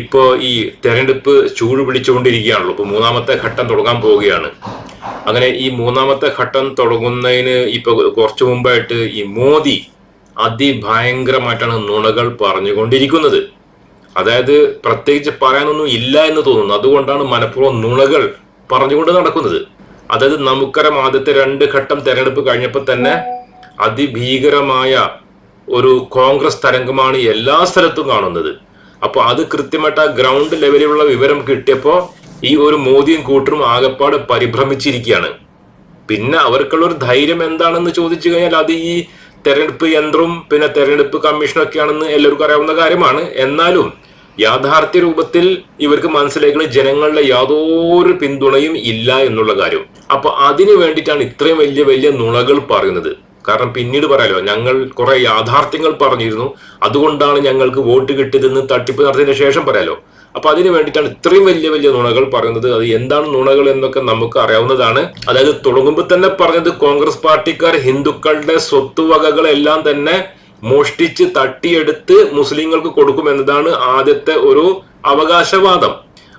ഇപ്പോ ഈ തെരഞ്ഞെടുപ്പ് ചൂട് പിടിച്ചുകൊണ്ടിരിക്കുകയാണല്ലോ. ഇപ്പൊ മൂന്നാമത്തെ ഘട്ടം തുടങ്ങാൻ പോവുകയാണ്. അങ്ങനെ ഈ മൂന്നാമത്തെ ഘട്ടം തുടങ്ങുന്നതിന് ഇപ്പൊ കുറച്ചു മുമ്പായിട്ട് ഈ മോദി അതിഭയങ്കരമായിട്ടാണ് നുണകൾ പറഞ്ഞുകൊണ്ടിരിക്കുന്നത്. അതായത് പ്രത്യേകിച്ച് പറയാനൊന്നും ഇല്ല എന്ന് തോന്നുന്നു. അതുകൊണ്ടാണ് മനഃപൂർവം നുണകൾ പറഞ്ഞുകൊണ്ട് നടക്കുന്നത്. അതായത് നമുക്കറിയാം ആദ്യത്തെ രണ്ട് ഘട്ടം തെരഞ്ഞെടുപ്പ് കഴിഞ്ഞപ്പോൾ തന്നെ അതിഭീകരമായ ഒരു കോൺഗ്രസ് തരംഗമാണ് എല്ലാ സ്ഥലത്തും കാണുന്നത്. അപ്പൊ അത് കൃത്യമായിട്ട് ആ ഗ്രൗണ്ട് ലെവലിലുള്ള വിവരം കിട്ടിയപ്പോ ഈ ഒരു മോദിയും കൂട്ടരും ആകപ്പാട് പരിഭ്രമിച്ചിരിക്കുകയാണ്. പിന്നെ അവർക്കുള്ള ഒരു ധൈര്യം എന്താണെന്ന് ചോദിച്ചു കഴിഞ്ഞാൽ അത് ഈ തെരഞ്ഞെടുപ്പ് യന്ത്രവും പിന്നെ തെരഞ്ഞെടുപ്പ് കമ്മീഷനും ഒക്കെയാണെന്ന് എല്ലാവർക്കും അറിയാവുന്ന കാര്യമാണ്. എന്നാലും യാഥാർത്ഥ്യ രൂപത്തിൽ ഇവർക്ക് മനസ്സിലാക്കുന്ന ജനങ്ങളുടെ യാതൊരു പിന്തുണയും ഇല്ല എന്നുള്ള കാര്യം. അപ്പൊ അതിനു വേണ്ടിയിട്ടാണ് ഇത്രയും വലിയ വലിയ നുണകൾ പറയുന്നത്. കാരണം പിന്നീട് പറയാലോ ഞങ്ങൾ കുറെ യാഥാർത്ഥ്യങ്ങൾ പറഞ്ഞിരുന്നു. അതുകൊണ്ടാണ് ഞങ്ങൾക്ക് വോട്ട് കിട്ടിയതെന്ന് തട്ടിപ്പ് നടത്തിയതിന് ശേഷം പറയാലോ. അപ്പൊ അതിനു വേണ്ടിയിട്ടാണ് ഇത്രയും വലിയ വലിയ നുണകൾ പറയുന്നത്. അത് എന്താണ് നുണകൾ എന്നൊക്കെ നമുക്ക് അറിയാവുന്നതാണ്. അതായത് തുടങ്ങുമ്പോൾ തന്നെ പറഞ്ഞത് കോൺഗ്രസ് പാർട്ടിക്കാർ ഹിന്ദുക്കളുടെ സ്വത്തുവകകളെല്ലാം തന്നെ മോഷ്ടിച്ച് തട്ടിയെടുത്ത് മുസ്ലിങ്ങൾക്ക് കൊടുക്കുമെന്നതാണ് ആദ്യത്തെ ഒരു അവകാശവാദം.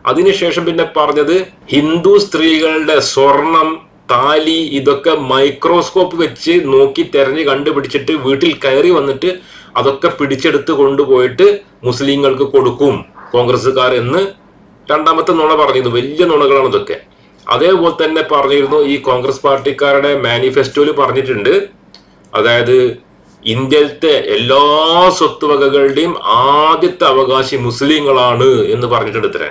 അതിനുശേഷം പിന്നെ പറഞ്ഞത് ഹിന്ദു സ്ത്രീകളുടെ സ്വർണം താലി ഇതൊക്കെ മൈക്രോസ്കോപ്പ് വെച്ച് നോക്കി തെരഞ്ഞു കണ്ടുപിടിച്ചിട്ട് വീട്ടിൽ കയറി വന്നിട്ട് അതൊക്കെ പിടിച്ചെടുത്ത് കൊണ്ടുപോയിട്ട് മുസ്ലിങ്ങൾക്ക് കൊടുക്കും. കോൺഗ്രസ്സുകാർ എന്ന് രണ്ടാമത്തെ നുണ പറഞ്ഞിരുന്നു. വലിയ നുണകളാണ് ഇതൊക്കെ. അതേപോലെ തന്നെ പറഞ്ഞിരുന്നു ഈ കോൺഗ്രസ് പാർട്ടിക്കാരുടെ മാനിഫെസ്റ്റോയിൽ പറഞ്ഞിട്ടുണ്ട്. അതായത് ഇന്ത്യയിലത്തെ എല്ലാ സ്വത്തുവകകളുടെയും ആദ്യത്തെ അവകാശി മുസ്ലിങ്ങളാണ് എന്ന് പറഞ്ഞിട്ടുണ്ട് ഇത്രേ.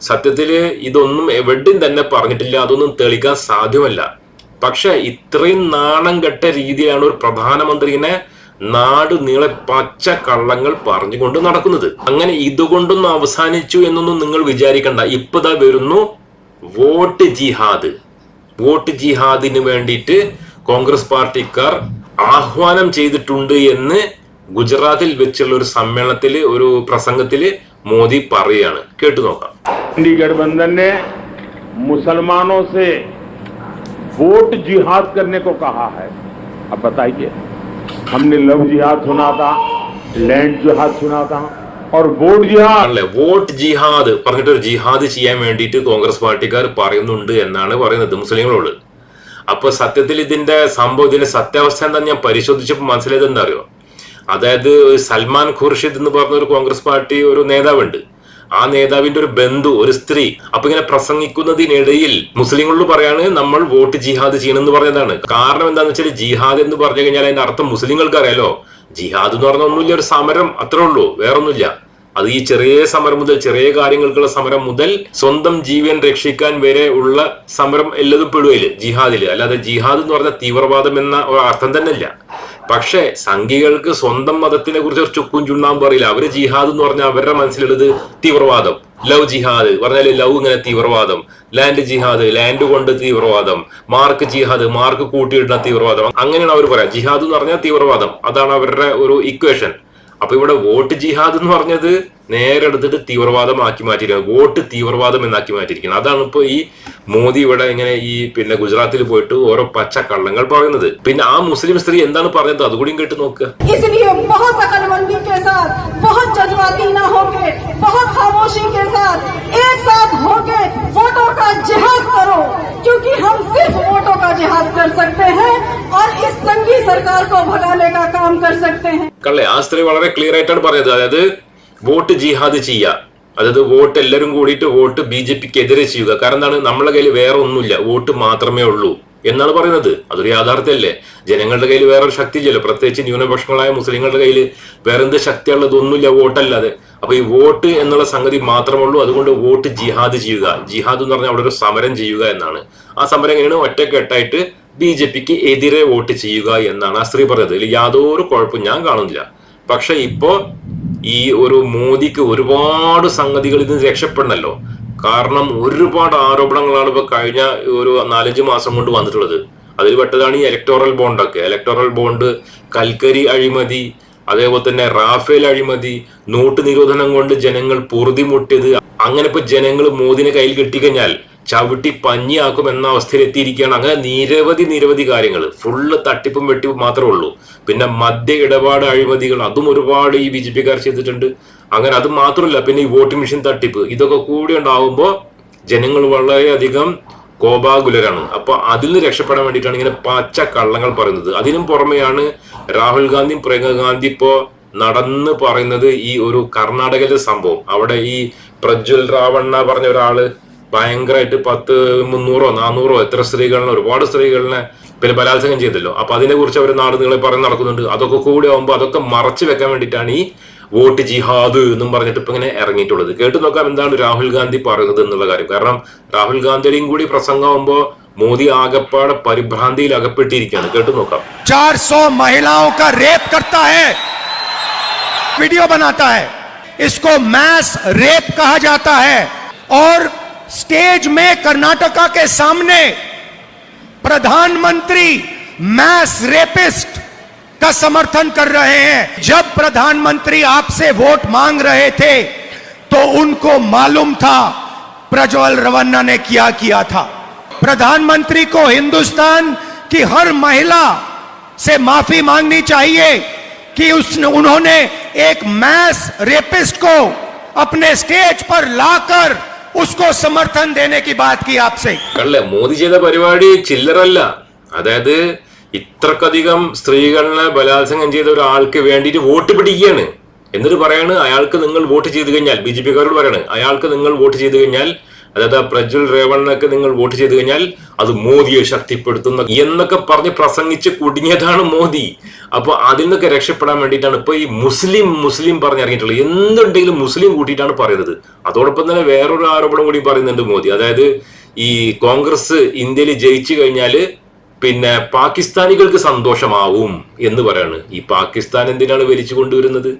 സത്യത്തിൽ ഇതൊന്നും എവിടെയും തന്നെ പറഞ്ഞിട്ടില്ല അതൊന്നും തെളിക്കാൻ സാധ്യമല്ല. പക്ഷെ ഇത്രയും നാണം കെട്ട രീതിയിലാണ് ഒരു പ്രധാനമന്ത്രിനെ നാട് നീളെ പച്ച കള്ളങ്ങൾ പറഞ്ഞുകൊണ്ട് നടക്കുന്നത്. അങ്ങനെ ഇതുകൊണ്ടൊന്നും അവസാനിച്ചു എന്നൊന്നും നിങ്ങൾ വിചാരിക്കണ്ട. ഇപ്പതാ വരുന്നു വോട്ട് ജിഹാദ്. വോട്ട് ജിഹാദിന് വേണ്ടിയിട്ട് കോൺഗ്രസ് പാർട്ടിക്കാർ ആഹ്വാനം ചെയ്തിട്ടുണ്ട് എന്ന് ഗുജറാത്തിൽ വെച്ചുള്ള ഒരു സമ്മേളനത്തിൽ ഒരു പ്രസംഗത്തിൽ മോദി പറയുകയാണ്. കേട്ടു നോക്കാം. इंडी गठबंधन ने मुसलमानों से वोट जिहाद करने को कहा है अब बताइए हमने लव जिहाद सुना था लैंड जिहाद सुना था और वोट जिहाद ആണല്ലേ വോട്ട് ജിഹാദ് പറഞ്ഞിട്ട് ഒരു ജിഹാദ് ചെയ്യാൻ വേണ്ടിയിട്ട് കോൺഗ്രസ് പാർട്ടിക്കാർ പറയുന്നുണ്ട് എന്നാണ് പറയുന്നത് മുസ്ലിങ്ങളോട് അപ്പൊ സത്യത്തിൽ ഇതിന്റെ സംഭവം ഇതിന്റെ സത്യാവസ്ഥ എന്താ ഞാൻ പരിശോധിച്ചപ്പോൾ മനസ്സിലായത് എന്താ അറിയോ അതായത് സൽമാൻ ഖുർഷിദ് എന്ന് പറഞ്ഞ ഒരു കോൺഗ്രസ് പാർട്ടി ഒരു നേതാവുണ്ട് ആ നേതാവിന്റെ ഒരു ബന്ധു ഒരു സ്ത്രീ അപ്പൊ ഇങ്ങനെ പ്രസംഗിക്കുന്നതിനിടയിൽ മുസ്ലിങ്ങളോട് പറയാണ് നമ്മൾ വോട്ട് ജിഹാദ് ചെയ്യണം എന്ന് പറഞ്ഞതാണ്. കാരണം എന്താണെന്ന് വെച്ചാൽ ജിഹാദ് എന്ന് പറഞ്ഞു കഴിഞ്ഞാൽ അതിന്റെ അർത്ഥം മുസ്ലിങ്ങൾക്ക് അറിയാലോ. ജിഹാദ് എന്ന് പറഞ്ഞ ഒന്നുമില്ല ഒരു സമരം അത്രേ ഉള്ളൂ വേറൊന്നുമില്ല. അത് ഈ ചെറിയ സമരം മുതൽ ചെറിയ കാര്യങ്ങൾക്കുള്ള സമരം മുതൽ സ്വന്തം ജീവൻ രക്ഷിക്കാൻ വരെ ഉള്ള സമരം എല്ലതും പെടുകയില്ല ജിഹാദിൽ അല്ലാതെ ജിഹാദ് എന്ന് പറഞ്ഞ തീവ്രവാദം എന്ന അർത്ഥം തന്നെ ഇല്ല പക്ഷേ സംഘികൾക്ക് സ്വന്തം മതത്തിനെ കുറിച്ച് ചുക്കും ചുണ്ണാമ്പ് അറിയില്ല അവർ ജിഹാദ് എന്ന് പറഞ്ഞാൽ അവരുടെ മനസ്സിലുള്ളത് തീവ്രവാദം. ലവ് ജിഹാദ്. പറഞ്ഞാൽ ലവ് ഇങ്ങനെ തീവ്രവാദം. ലാൻഡ് ജിഹാദ്. ലാൻഡ് കൊണ്ട് തീവ്രവാദം. മാർക്ക് ജിഹാദ്. മാർക്ക് കൂട്ടിയിടുന്ന തീവ്രവാദം. അങ്ങനെയാണ് അവർ പറയാം. ജിഹാദ് എന്ന് പറഞ്ഞാൽ തീവ്രവാദം. അതാണ് അവരുടെ ഒരു ഇക്വേഷൻ അപ്പൊ ഇവിടെ വോട്ട് ജിഹാദ് എന്ന് പറഞ്ഞത് നേരെ എടുത്തിട്ട് തീവ്രവാദം ആക്കി മാറ്റിയിരിക്കുന്നത് വോട്ട് തീവ്രവാദം എന്നാക്കി മാറ്റിയിരിക്കുന്നത് അതാണ് ഇപ്പോൾ ഈ മോദി ഇവിടെ ഇങ്ങനെ ഈ പിന്നെ ഗുജറാത്തിൽ പോയിട്ട് ഓരോ പച്ച കള്ളങ്ങൾ പറയുന്നത്. പിന്നെ ആ മുസ്ലിം സ്ത്രീ എന്താണ് പറഞ്ഞത്? അതുകൂടിയും കേട്ട് നോക്കുക കള്ളെ ആ സ്ത്രീ വളരെ ക്ലിയർ ആയിട്ടാണ് പറഞ്ഞത് അതായത് വോട്ട് ജിഹാദ് ചെയ്യുക. അതായത് വോട്ട് എല്ലാവരും കൂടിയിട്ട് വോട്ട് ബി ജെ പിക്ക് എതിരെ ചെയ്യുക. കാരണം എന്താണ്? നമ്മളെ കയ്യിൽ വേറെ ഒന്നുമില്ല. വോട്ട് മാത്രമേ ഉള്ളൂ എന്നാണ് പറയുന്നത്. അതൊരു യാഥാർത്ഥ്യമല്ലേ? ജനങ്ങളുടെ കയ്യിൽ വേറൊരു ശക്തി ഇല്ലല്ലോ പ്രത്യേകിച്ച് ന്യൂനപക്ഷങ്ങളായ മുസ്ലിങ്ങളുടെ കയ്യിൽ വേറെ എന്ത് ശക്തിയുള്ളത് ഒന്നുമില്ല വോട്ടല്ലാതെ. അപ്പൊ ഈ വോട്ട് എന്നുള്ള സംഗതി മാത്രമേ ഉള്ളൂ. അതുകൊണ്ട് വോട്ട് ജിഹാദ് ചെയ്യുക. ജിഹാദ് എന്ന് പറഞ്ഞാൽ അവിടെ ഒരു സമരം ചെയ്യുക എന്നാണ്. ആ സമരം എങ്ങനെയാണ്? ഒറ്റക്കെട്ടായിട്ട് ബി ജെ പിക്ക് എതിരെ വോട്ട് ചെയ്യുക എന്നാണ് ആ സ്ത്രീ പറഞ്ഞത്. ഇതിൽ യാതൊരു കുഴപ്പം ഞാൻ കാണുന്നില്ല. പക്ഷെ ഇപ്പോ ഈ ഒരു മോദിക്ക് ഒരുപാട് സംഗതികൾ ഇതിന് രക്ഷപ്പെടണല്ലോ. കാരണം ഒരുപാട് ആരോപണങ്ങളാണ് ഇപ്പൊ കഴിഞ്ഞ ഒരു നാലഞ്ച് മാസം കൊണ്ട് വന്നിട്ടുള്ളത്. അതിൽ പെട്ടതാണ് ഈ ഇലക്ടോറൽ ബോണ്ടൊക്കെ ഇലക്ടോറൽ ബോണ്ട് കൽക്കരി അഴിമതി അതേപോലെ തന്നെ റാഫേൽ അഴിമതി നോട്ട് നിരോധനം കൊണ്ട് ജനങ്ങൾ പൊറുതിമുട്ടിയത് അങ്ങനെ ഇപ്പൊ ജനങ്ങൾ മോദിനെ കയ്യിൽ കിട്ടിക്കഴിഞ്ഞാൽ ചവിട്ടി പഞ്ഞിയാക്കും എന്ന അവസ്ഥയിലെത്തിയിരിക്കുകയാണ്. അങ്ങനെ നിരവധി നിരവധി കാര്യങ്ങൾ. ഫുള്ള് തട്ടിപ്പും വെട്ടിപ്പും മാത്രമേ ഉള്ളൂ. പിന്നെ മദ്യ ഇടപാട് അഴിമതികൾ അതും ഒരുപാട് ഈ ബി ജെ പിക്കാർ ചെയ്തിട്ടുണ്ട്. അങ്ങനെ അത് മാത്രമല്ല പിന്നെ ഈ വോട്ടിംഗ് മെഷീൻ തട്ടിപ്പ്. ഇതൊക്കെ കൂടി ഉണ്ടാവുമ്പോൾ ജനങ്ങൾ വളരെയധികം കോപാകുലരാണ്. അപ്പൊ അതിൽ നിന്ന് രക്ഷപ്പെടാൻ വേണ്ടിയിട്ടാണ് ഇങ്ങനെ പച്ച കള്ളങ്ങൾ പറയുന്നത്. അതിനും പുറമെയാണ് രാഹുൽ ഗാന്ധിയും പ്രിയങ്ക ഗാന്ധി ഇപ്പോ നടന്ന് പറയുന്നത് ഈ ഒരു കർണാടകയിലെ സംഭവം. അവിടെ ഈ പ്രജ്വൽ റാവണ്ണ പറഞ്ഞ ഒരാൾ ഭയങ്കരമായിട്ട് പത്ത് മുന്നൂറോ നാനൂറോ എത്ര സ്ത്രീകളിനെ ഒരുപാട് സ്ത്രീകളിനെ പിന്നെ ബലാത്സംഗം ചെയ്തല്ലോ അപ്പൊ അതിനെ കുറിച്ച് അവർ നാട് നിങ്ങളെ പറഞ്ഞ് നടക്കുന്നുണ്ട് അതൊക്കെ കൂടി ആവുമ്പോൾ അതൊക്കെ മറച്ചു വെക്കാൻ വേണ്ടിയിട്ടാണ് ഈ വോട്ട് ജിഹാദ് എന്നും പറഞ്ഞിട്ട് ഇപ്പൊ ഇങ്ങനെ ഇറങ്ങിയിട്ടുള്ളത് കേട്ടു നോക്കാം എന്താണ് രാഹുൽ ഗാന്ധി പറയുന്നത് എന്നുള്ള കാര്യം കാരണം രാഹുൽ ഗാന്ധിയുടെയും കൂടി പ്രസംഗമാകുമ്പോൾ മോദി ആകപ്പാടെ പരിഭ്രാന്തിയിൽ അകപ്പെട്ടിരിക്കുകയാണ് കേട്ടു നോക്കാം 400 महिलाओं का रेप करता है वीडियो बनाता है इसको मैस रेप कहा जाता है और स्टेज में कर्नाटका के सामने प्रधानमंत्री मैस रेपिस्ट का समर्थन कर रहे हैं। जब प्रधानमंत्री आपसे वोट मांग रहे थे तो उनको मालूम था, प्रज्वल रवन्ना ने क्या किया था। प्रधानमंत्री को हिंदुस्तान की हर महिला से माफ़ी मांगनी चाहिए कि उसने, उन्होंने एक मैस रेपिस्ट को अपने स्टेज पर लाकर उसको समर्थन देने की बात की आपसे കണ്ടല്ലേ മോദി ചെയ്ത പരിപാടി ചില്ലറല്ല അതായത് ഇത്രക്കധികം സ്ത്രീകളെ ബലാത്സംഗം ചെയ്ത ഒരാൾക്ക് വേണ്ടിയിട്ട് വോട്ട് പിടിക്കുകയാണ് എന്നിട്ട് പറയാണ് അയാൾക്ക് നിങ്ങൾ വോട്ട് ചെയ്ത് കഴിഞ്ഞാൽ ബി ജെ പിക്കാരോട് പറയാണ് അയാൾക്ക് നിങ്ങൾ വോട്ട് ചെയ്ത് കഴിഞ്ഞാൽ അതായത് ആ പ്രജ്വൽ റേവണ്ണക്ക് നിങ്ങൾ വോട്ട് ചെയ്ത് കഴിഞ്ഞാൽ അത് മോദിയെ ശക്തിപ്പെടുത്തുന്ന എന്നൊക്കെ പറഞ്ഞ് പ്രസംഗിച്ച് കുടുങ്ങിയതാണ് മോദി. അപ്പോൾ അതിൽ നിന്നൊക്കെ രക്ഷപ്പെടാൻ വേണ്ടിയിട്ടാണ് ഇപ്പൊ ഈ മുസ്ലിം മുസ്ലിം പറഞ്ഞിറങ്ങിയിട്ടുള്ളത് എന്തുണ്ടെങ്കിലും മുസ്ലിം കൂട്ടിയിട്ടാണ് പറയുന്നത്. അതോടൊപ്പം തന്നെ വേറൊരു ആരോപണം കൂടി പറയുന്നുണ്ട് മോദി. അതായത് ഈ കോൺഗ്രസ് ഇന്ത്യയിൽ ജയിച്ചു കഴിഞ്ഞാൽ പിന്നെ പാകിസ്ഥാനികൾക്ക് സന്തോഷമാവും എന്ന് പറയാണ്. ഈ പാകിസ്ഥാൻ എന്തിനാണ് വലിച്ചു കൊണ്ടുവരുന്നത്?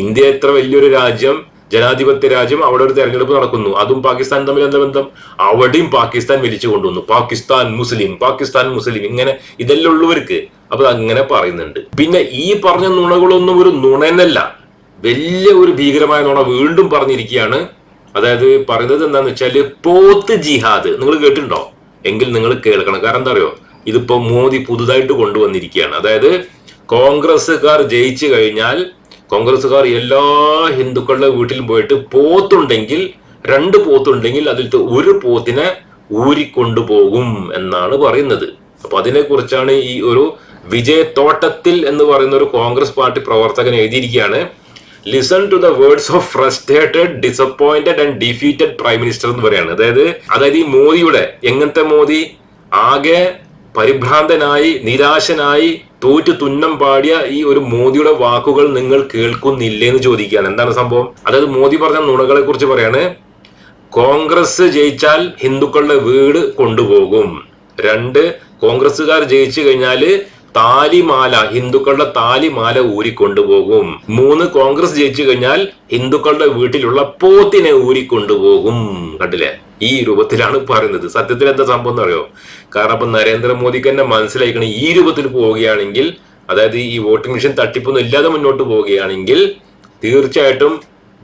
ഇന്ത്യ എത്ര വലിയൊരു രാജ്യം ജനാധിപത്യ രാജ്യം അവിടെ ഒരു തെരഞ്ഞെടുപ്പ് നടക്കുന്നു. അതും പാകിസ്ഥാൻ തമ്മിൽ എന്താ ബന്ധം? അവിടെയും പാകിസ്ഥാൻ വലിച്ചു കൊണ്ടുവന്നു. പാകിസ്ഥാൻ മുസ്ലിം പാകിസ്ഥാൻ മുസ്ലിം ഇങ്ങനെ ഇതെല്ലാം ഉള്ളവർക്ക് അപ്പൊ അങ്ങനെ പറയുന്നുണ്ട്. പിന്നെ ഈ പറഞ്ഞ നുണകളൊന്നും ഒരു നുണനല്ല വലിയ ഒരു ഭീകരമായ നുണ വീണ്ടും പറഞ്ഞിരിക്കുകയാണ്. അതായത് പറയുന്നത് എന്താന്ന് വെച്ചാൽ പോത്ത് ജിഹാദ്. നിങ്ങൾ കേട്ടിട്ടുണ്ടോ? എങ്കിൽ നിങ്ങൾ കേൾക്കണം. കാരണം എന്താ അറിയോ? ഇതിപ്പോ മോദി പുതുതായിട്ട് കൊണ്ടുവന്നിരിക്കുകയാണ്. അതായത് കോൺഗ്രസ്സുകാർ ജയിച്ചു കഴിഞ്ഞാൽ കോൺഗ്രസ്സുകാർ എല്ലാ ഹിന്ദുക്കളുടെ വീട്ടിലും പോയിട്ട് പോത്തുണ്ടെങ്കിൽ രണ്ട് പോത്തുണ്ടെങ്കിൽ അതിലത്തെ ഒരു പോത്തിനെ ഊരിക്കൊണ്ടുപോകും എന്നാണ് പറയുന്നത്. അപ്പൊ അതിനെക്കുറിച്ചാണ് ഈ ഒരു വിജയത്തോട്ടത്തിൽ എന്ന് പറയുന്ന ഒരു കോൺഗ്രസ് പാർട്ടി പ്രവർത്തകൻ എഴുതിയിരിക്കുകയാണ്. Listen to the words of frustrated disappointed and defeated prime minister എന്ന് പറയാണ് അതായത് അതായത് ഈ മോദിയുടെ എങ്ങനത്തെ മോദി? ആകെ പരിഭ്രാന്തനായി നിരാശനായി തോറ്റു തുന്നം പാടിയ ഈ ഒരു മോദിയുടെ വാക്കുകൾ നിങ്ങൾ കേൾക്കുന്നില്ലേ എന്ന് ചോദിക്കുകയാണ്. എന്താണ് സംഭവം? അതായത് മോദി പറഞ്ഞ നുണകളെ കുറിച്ച് പറയാണ്. കോൺഗ്രസ് ജയിച്ചാൽ ഹിന്ദുക്കളുടെ വീട് കൊണ്ടുപോകും. രണ്ട് കോൺഗ്രസ്സുകാർ ജയിച്ചു കഴിഞ്ഞാൽ താലിമാല ഹിന്ദുക്കളുടെ താലിമാല ഊരിക്കൊണ്ടുപോകും. മൂന്ന് കോൺഗ്രസ് ജയിച്ചു കഴിഞ്ഞാൽ ഹിന്ദുക്കളുടെ വീട്ടിലുള്ള പോത്തിനെ ഊരിക്കൊണ്ടുപോകും. കണ്ടില്ലേ? ഈ രൂപത്തിലാണ് പറയുന്നത്. സത്യത്തിൽ എന്താ സംഭവം എന്ന് അറിയോ? കാരണം ഇപ്പൊ നരേന്ദ്രമോദിക്ക് തന്നെ മനസ്സിലാക്കണം ഈ രൂപത്തിൽ പോവുകയാണെങ്കിൽ അതായത് ഈ വോട്ടിംഗ് മെഷീൻ തട്ടിപ്പൊന്നും ഇല്ലാതെ മുന്നോട്ട് പോവുകയാണെങ്കിൽ തീർച്ചയായിട്ടും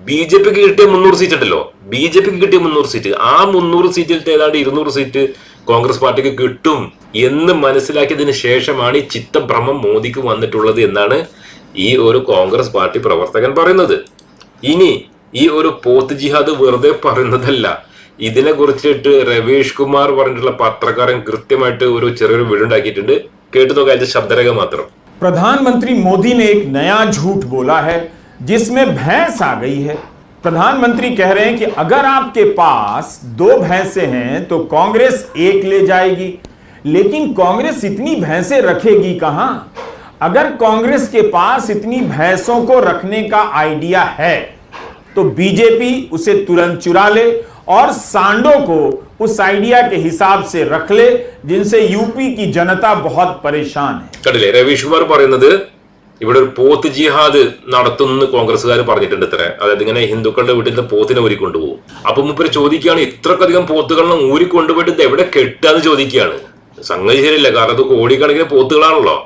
ബി ജെ പിക്ക് കിട്ടിയ മുന്നൂറ് സീറ്റ് ഉണ്ടല്ലോ. ബി ജെ പിക്ക് കിട്ടിയ മുന്നൂറ് സീറ്റ്. ആ മുന്നൂറ് സീറ്റിൽ ഏതാണ്ട് ഇരുന്നൂറ് സീറ്റ് കോൺഗ്രസ് പാർട്ടിക്ക് കിട്ടും എന്ന് മനസ്സിലാക്കിയതിന് ശേഷമാണ് ഈ ചിത്തഭ്രമം മോദിക്ക് വന്നിട്ടുള്ളത് എന്നാണ് ഈ ഒരു കോൺഗ്രസ് പാർട്ടി പ്രവർത്തകൻ പറയുന്നത് ഇനി ഈ ഒരു പോത്ത് ജിഹാദ് വെറുതെ പറയുന്നതല്ല ഇതിനെ കുറിച്ചിട്ട് രവീഷ് കുമാർ പറഞ്ഞിട്ടുള്ള പത്രക്കാരൻ കൃത്യമായിട്ട് ഒരു ചെറിയൊരു വീടുണ്ടാക്കിയിട്ടുണ്ട് കേട്ടു നോക്കാം അതിന്റെ ശബ്ദരേഖ മാത്രം प्रधानमंत्री मोदी ने एक नया झूठ बोला है जिसमें भैंस आ गई है प्रधानमंत्री कह रहे हैं कि अगर आपके पास दो भैंसे हैं तो कांग्रेस एक ले जाएगी। लेकिन कांग्रेस इतनी भैंसे रखेगी कहाँ? अगर कांग्रेस के पास इतनी भैंसों को रखने का आइडिया है तो बीजेपी उसे तुरंत चुरा ले और सांडों को उस आइडिया के हिसाब से रख ले, जिनसे यूपी की जनता बहुत परेशान है। ഇവിടെ ഒരു പോത്ത് ജിഹാദ് നടത്തുമെന്ന് കോൺഗ്രസ്സുകാർ പറഞ്ഞിട്ടുണ്ട് ഇത്ര. അതായത് ഇങ്ങനെ ഹിന്ദുക്കളുടെ വീട്ടിൽ നിന്ന് പോത്തിനെ ഊരിക്കൊണ്ടുപോകും. അപ്പൊ മുപ്പര് ചോദിക്കുകയാണ് ഇത്രക്കധികം പോത്തുകളെ ഊരിക്കൊണ്ടുപോയിട്ട് എവിടെ കെട്ടാന്ന് ചോദിക്കുകയാണ്. സംഗതി ശരിയല്ല കാരണം അത് കോടിക്കണക്കിന് പോത്തുകളാണല്ലോ.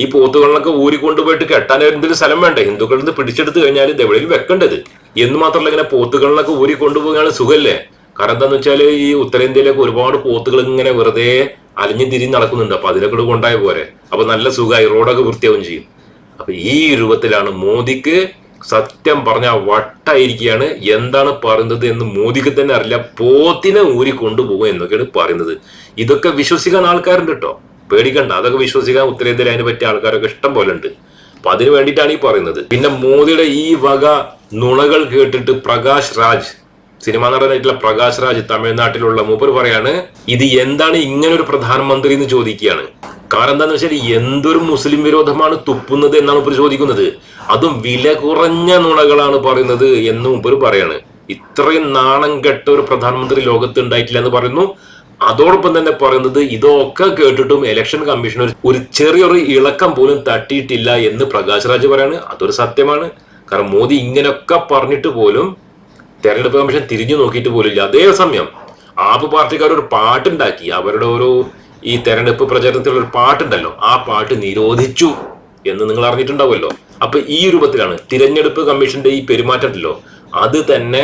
ഈ പോത്തുകളിലൊക്കെ ഊരിക്കൊണ്ടുപോയിട്ട് കെട്ടാൻ എന്തെങ്കിലും സ്ഥലം വേണ്ടേ? ഹിന്ദുക്കളിൽ നിന്ന് പിടിച്ചെടുത്ത് കഴിഞ്ഞാൽ ഇത് എവിടെയും വെക്കേണ്ടത്. എന്ന് മാത്രമല്ല ഇങ്ങനെ പോത്തുകളിലൊക്കെ ഊരിക്കൊണ്ടുപോകുകയാണ് സുഖല്ലേ? കാരണം എന്താന്ന് വെച്ചാൽ ഈ ഉത്തരേന്ത്യയിലൊക്കെ ഒരുപാട് പോത്തുകൾ ഇങ്ങനെ വെറുതെ അലിഞ്ഞു തിരിഞ്ഞ് നടക്കുന്നുണ്ട്. അപ്പൊ അതിലൊക്കെ കൊണ്ടായ പോരെ. അപ്പൊ നല്ല സുഖമായി റോഡൊക്കെ വൃത്തിയാവും ചെയ്യും. അപ്പൊ ഈ രൂപത്തിലാണ് മോദിക്ക് സത്യം പറഞ്ഞ വട്ടായിരിക്കുകയാണ്. എന്താണ് പറയുന്നത് എന്ന് മോദിക്ക് തന്നെ അറിയില്ല. പോത്തിനെ ഊരി കൊണ്ടുപോകും എന്നൊക്കെയാണ് പറയുന്നത്. ഇതൊക്കെ വിശ്വസിക്കാൻ ആൾക്കാരുണ്ട് കേട്ടോ. പേടിക്കണ്ട. അതൊക്കെ വിശ്വസിക്കാൻ ഉത്തരേന്ത്യയിൽ അതിനെ പറ്റിയ ആൾക്കാരൊക്കെ ഇഷ്ടം പോലെ ഉണ്ട്. അപ്പൊ അതിന് വേണ്ടിയിട്ടാണ് ഈ പറയുന്നത്. പിന്നെ മോദിയുടെ ഈ വക നുണകൾ കേട്ടിട്ട് പ്രകാശ് രാജ് സിനിമാ നടനായിട്ടുള്ള പ്രകാശ് രാജ് തമിഴ്നാട്ടിലുള്ള മൂപ്പർ പറയാണ് ഇത് എന്താണ് ഇങ്ങനെ ഒരു പ്രധാനമന്ത്രി എന്ന് ചോദിക്കുകയാണ്. കാരണം എന്താണെന്ന് വെച്ചാൽ എന്തൊരു മുസ്ലിം വിരോധമാണ് തുപ്പുന്നത് എന്നാണ് ഇപ്പൊ ചോദിക്കുന്നത്. അതും വില കുറഞ്ഞ നുണകളാണ് പറയുന്നത് എന്ന് മൂപ്പർ പറയാണ്. ഇത്രയും നാണം കെട്ട ഒരു പ്രധാനമന്ത്രി ലോകത്ത് ഉണ്ടായിട്ടില്ല എന്ന് പറയുന്നു. അതോടൊപ്പം തന്നെ പറയുന്നത് ഇതൊക്കെ കേട്ടിട്ടും ഇലക്ഷൻ കമ്മീഷൻ ഒരു ചെറിയൊരു ഇളക്കം പോലും തട്ടിയിട്ടില്ല എന്ന് പ്രകാശ് രാജ് പറയാണ്. അതൊരു സത്യമാണ്. കാരണം മോദി ഇങ്ങനെയൊക്കെ പറഞ്ഞിട്ട് പോലും തെരഞ്ഞെടുപ്പ് കമ്മീഷൻ തിരിഞ്ഞു നോക്കിയിട്ട് പോലില്ല അതേസമയം ആപ്പ് പാർട്ടിക്കാർ ഒരു പാട്ടുണ്ടാക്കി. അവരുടെ ഒരു ഈ തെരഞ്ഞെടുപ്പ് പ്രചരണത്തിലുള്ള ഒരു പാട്ടുണ്ടല്ലോ. ആ പാട്ട് നിരോധിച്ചു എന്ന് നിങ്ങൾ അറിഞ്ഞിട്ടുണ്ടാവുമല്ലോ. അപ്പൊ ഈ രൂപത്തിലാണ് തിരഞ്ഞെടുപ്പ് കമ്മീഷന്റെ ഈ പെരുമാറ്റമുണ്ടല്ലോ. അത് തന്നെ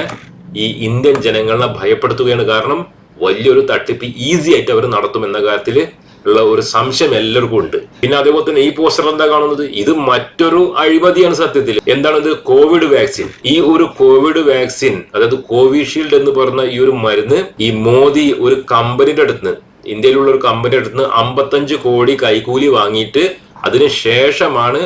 ഈ ഇന്ത്യൻ ജനങ്ങളെ ഭയപ്പെടുത്തുകയാണ് കാരണം വലിയൊരു തട്ടിപ്പ് ഈസി ആയിട്ട് അവർ നടത്തും എന്ന കാര്യത്തിൽ ഉള്ള ഒരു സംശയം എല്ലാവർക്കും ഉണ്ട്. പിന്നെ അതേപോലെ തന്നെ ഈ പോസ്റ്റർ എന്താ കാണുന്നത്? ഇത് മറ്റൊരു അഴിമതിയാണ് സത്യത്തിൽ. എന്താണ് ഇത് കോവിഡ് വാക്സിൻ ഈ ഒരു കോവിഡ് വാക്സിൻ അതായത് കോവിഷീൽഡ് എന്ന് പറഞ്ഞ ഈ ഒരു മരുന്ന് ഈ മോദി ഒരു കമ്പനിയുടെ അടുത്ത് ഇന്ത്യയിലുള്ള ഒരു കമ്പനിയുടെ അടുത്ത് അമ്പത്തഞ്ച് കോടി കൈക്കൂലി വാങ്ങിയിട്ട് അതിന് ശേഷമാണ്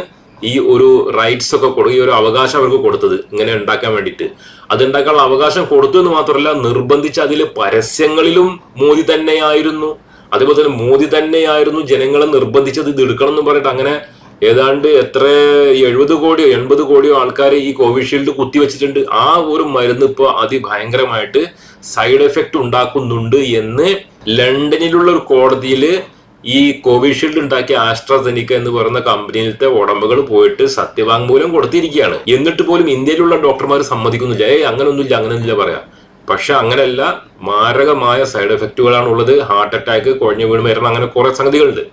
ഈ ഒരു റൈറ്റ്സ് ഒക്കെ കൊടുക്കുക ഈ ഒരു അവകാശം അവർക്ക് കൊടുത്തത് ഇങ്ങനെ ഉണ്ടാക്കാൻ വേണ്ടിയിട്ട്. അത് ഉണ്ടാക്കാനുള്ള അവകാശം കൊടുത്തു എന്ന് മാത്രമല്ല നിർബന്ധിച്ച് അതിൽ പരസ്യങ്ങളിലും മോദി തന്നെയായിരുന്നു. അതേപോലെ തന്നെ മോദി തന്നെയായിരുന്നു ജനങ്ങളെ നിർബന്ധിച്ചത് ഇത് എടുക്കണം എന്ന് പറഞ്ഞിട്ട് അങ്ങനെ ഏതാണ്ട് എത്ര എഴുപത് കോടിയോ എൺപത് കോടിയോ ആൾക്കാരെ ഈ കോവിഷീൽഡ് കുത്തിവെച്ചിട്ടുണ്ട്. ആ ഒരു മരുന്ന് ഇപ്പോൾ അതിഭയങ്കരമായിട്ട് സൈഡ് എഫക്റ്റ് ഉണ്ടാക്കുന്നുണ്ട് എന്ന് ലണ്ടനിലുള്ള ഒരു കോടതിയിൽ ഈ കോവിഷീൽഡ് ഉണ്ടാക്കിയ ആസ്ട്രാസെനിക്ക എന്ന് പറയുന്ന കമ്പനിയിലത്തെ ഉടമകൾ പോയിട്ട് സത്യവാങ്മൂലം കൊടുത്തിരിക്കുകയാണ്. എന്നിട്ട് പോലും ഇന്ത്യയിലുള്ള ഡോക്ടർമാർ സമ്മതിക്കുന്നില്ല. ഏയ് അങ്ങനൊന്നുമില്ല അങ്ങനെയൊന്നുമില്ല പറയാം. പക്ഷെ അങ്ങനെയല്ല മാരകമായ സൈഡ് എഫക്റ്റുകളാണ് ഉള്ളത്. ഹാർട്ട് അറ്റാക്ക് കുഴഞ്ഞു വീണ് മരണം അങ്ങനെ കുറെ സംഗതികളുണ്ട്.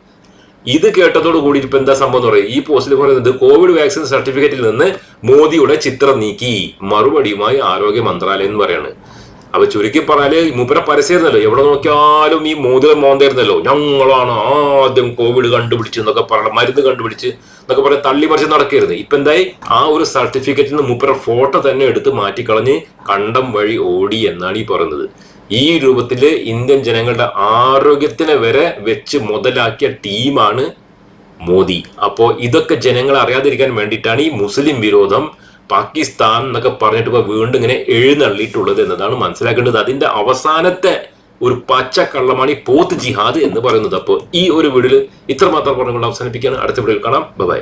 ഇത് കേട്ടതോട് കൂടി ഇപ്പൊ എന്താ സംഭവം എന്ന് പറയുന്നത് ഈ പോസ്റ്റിൽ പറയുന്നത് കോവിഡ് വാക്സിൻ സർട്ടിഫിക്കറ്റിൽ നിന്ന് മോദിയുടെ ചിത്രം നീക്കി. മറുപടിയുമായി ആരോഗ്യ മന്ത്രാലയം എന്ന് പറയാണ്. അപ്പൊ ചുരുക്കി പറഞ്ഞാൽ മൂപ്പരെ പരസ്യമായിരുന്നല്ലോ എവിടെ നോക്കിയാലും ഈ മോതിരം മോന്തായിരുന്നല്ലോ. ഞങ്ങളാണ് ആദ്യം കോവിഡ് കണ്ടുപിടിച്ച് എന്നൊക്കെ പറഞ്ഞ മരുന്ന് കണ്ടുപിടിച്ച് എന്നൊക്കെ പറഞ്ഞ തള്ളി മറിച്ച് നടക്കരുത് ഇപ്പൊ എന്തായി? ആ ഒരു സർട്ടിഫിക്കറ്റിൽ നിന്ന് മൂപ്പര ഫോട്ടോ തന്നെ എടുത്ത് മാറ്റിക്കളഞ്ഞ് കണ്ടം വഴി ഓടി എന്നാണ് ഈ പറയുന്നത്. ഈ രൂപത്തിൽ ഇന്ത്യൻ ജനങ്ങളുടെ ആരോഗ്യത്തിനെ വരെ വെച്ച് മുതലാക്കിയ ടീമാണ് മോദി. അപ്പോ ഇതൊക്കെ ജനങ്ങളെ അറിയാതിരിക്കാൻ വേണ്ടിയിട്ടാണ് ഈ മുസ്ലിം വിരോധം പാകിസ്ഥാൻ എന്നൊക്കെ പറഞ്ഞിട്ട് ഇപ്പോൾ വീണ്ടും ഇങ്ങനെ എഴുന്നള്ളിയിട്ടുള്ളത് എന്നതാണ് മനസ്സിലാക്കേണ്ടത്. അതിന്റെ അവസാനത്തെ ഒരു പച്ചക്കള്ളമാണ് ഈ പോത്ത് ജിഹാദ് എന്ന് പറയുന്നത്. അപ്പോൾ ഈ ഒരു വീഡിയോയിൽ ഇത്രമാത്രം പറഞ്ഞുകൊണ്ട് അവസാനിപ്പിക്കുകയാണ്. അടുത്ത വീഡിയോയിൽ കാണാം. ബൈ